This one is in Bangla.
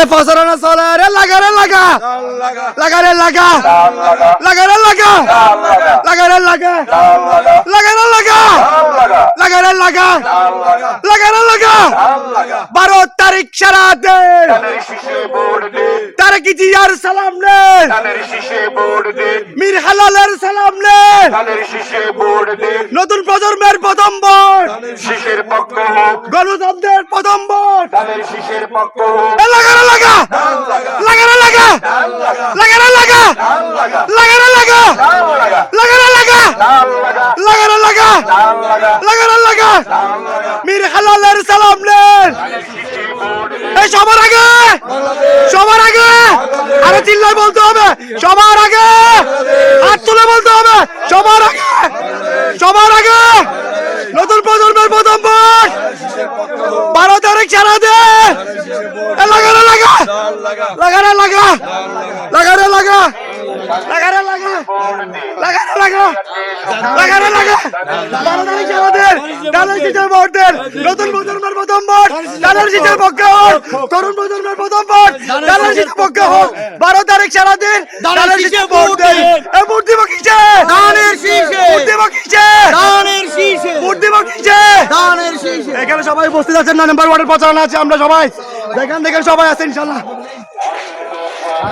এ ফসরানা চলে রে লাগা রে লাগা। লাগা রে লাগা। লাগা রে লাগা। লাগা রে লাগা। লাগা রে লাগা। লাগা রে লাগা। লাগা রে লাগা। বারো তারিখ সারা দিন তারেক জিয়ার সালাম নে? মীর হালালের সালাম নে। নতুন প্রজন্মের প্রথম ভোট। শিশের পক্ষ হোক। গণতন্ত্রের প্রথম ভোট। শিশের পক্ষ হোক। এ লাগা রে লাগা। লাগা। রে লাগা। লাগা। রে লাগা। লাগা। রে লাগা। লাগা। রে লাগা। লাগা। রে লাগা। লাগা। রে লাগা। মীর হালালের সালাম নে এই সবার আগে সবার আগে আরে চিল্লাই বলতে হবে। সবার আগে হাত তুলে বলতে হবে। সবার আগে। সবার আগে। নতুন প্রজন্মের প্রথম ভোট বারো তারিখ সারা দে। এ লাগা রে লাগা। লাগা রে লাগা। লাগা রে লাগা। লাগা রে লাগা। লাগা রে লাগা। বারো তারিখ সারা দে। ডালের শীষের ভোট দেন নতুন প্রজন্মের প্রথম ভোট ডালের শীষের পক্ষে হোক তরুণ প্রজন্মের প্রথম ভোট ডালের শীষের পক্ষে হোক বারো তারিখ সারা দিন ডালের শীষের ভোট দেন এ ভোট দিব কিসে ধানের শীষে ভোট দিব কিসে ধানের শীষে ভোট দিব কিসে ধানের শীষে এখানে সবাই উপস্থিত আছেন না নাম্বার ওয়ার্ডের প্রচারণা আছে আমরা সবাই। দেখেন দেখেন সবাই আছে ইনশাল্লাহ।